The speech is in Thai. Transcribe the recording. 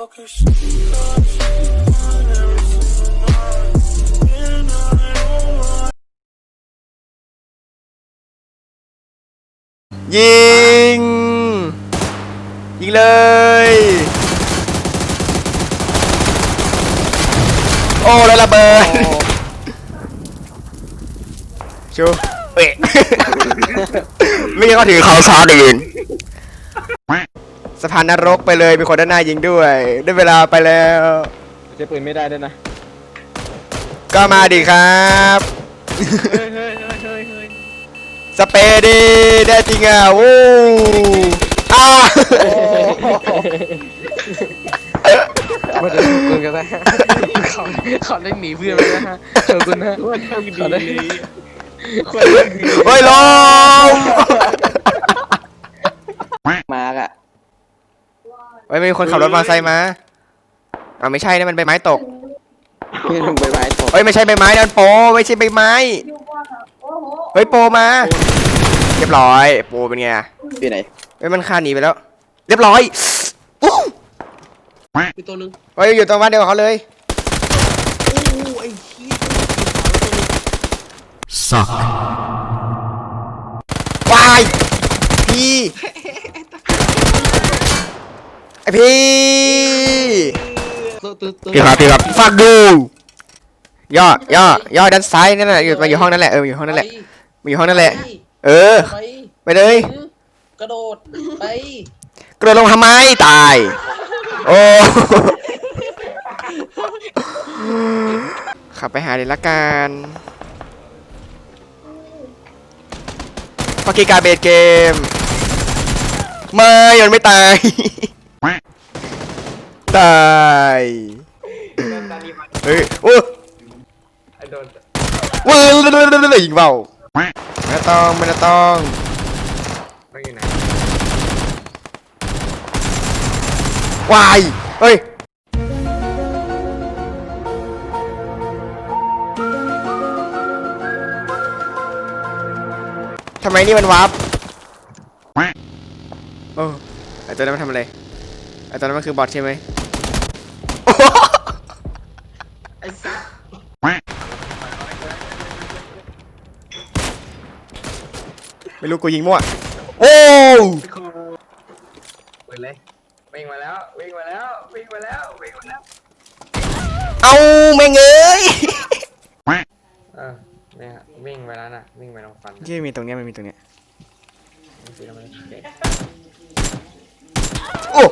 ยิง ยิงเลย โอ้แล้วระเบิดชูเอ๊ะไม่งั้นก็ถือเขาซ้อนอื่น สะพานนรกไปเลยมีคนด้านหน้ายิงด้วย ได้เวลาไปแล้ว ใช้ปืนไม่ได้ด้วยนะ ก็มาดิครับเฮ้ยเฮ้ยเฮ้ยเฮ้ยเฮ้ยสเปรย์ดีได้จริงอะวู้อ้ามาดูปืนกันนะเขาเขาได้หนีเพื่อนไปนะฮะขอบคุณนะว่าทำดีเขาเลได้ยคนเล่นดีเฮ้ยลงมาร์กอะ เฮ้ยมีคนขับรถมอเตอร์ไซค์มาอ่าไม่ใช่นะมันใบไม้ตกพี่ลงไปไม้ตกเฮ้ยไม่ใช่ใบไม้นั่นโปไม่ใช่ใบไม้เฮ้ยโปมาเรียบร้อย โปเป็นไงพี่ไหนเฮ้ยมันคานหนีไปแล้ว เรียบร้อยอู้พี่ตัวนึงเฮ้ยอยู่ตรงบ้านเดียวกับเขาเลยอู้ไอ้เหี้ยวายพี่ไอ พี่ตัวตัวตัวพี่ครับพี่ครับฟักดูย่อย่อย่อด้านซ้ายนั่นแหละอยู่มาอยู่ห้องนั่นแหละเอออยู่ห้องนั่นแหละมาอยู่ห้องนั่นแหละ เออ ไปไปเลย กระโดดไปกระโดดลงทำไมตาย โอ้ขับไปหาเลยละกันพอกีการเบดเกม ไม่มันไม่ตาย ตายเฮ้ยโอ้ไอ้โดนเวื้อยิงเบาไม่ต้องไม่ต้องไม่อยู่ไหนวายเฮ้ยทำไมนี่มันวาร์ปโอ้ไอตัวนั้นมันทำอะไร ไอตัวนั้นมันคือบอทใช่ไหมไอ้สัสไม่รู้กูยิงมั่ว โอ้เปิดเลยวิ่งมาแล้ววิ่งมาแล้ววิ่งมาแล้ววิ่งมาแล้วเอาแม่งเอ้ยเออเนี่ยวิ่งไปแล้วน่ะวิ่งไปตรงฟันที่มีตรงเนี้ยมันมีตรงเนี้ยมันคือมันเด็กโอ้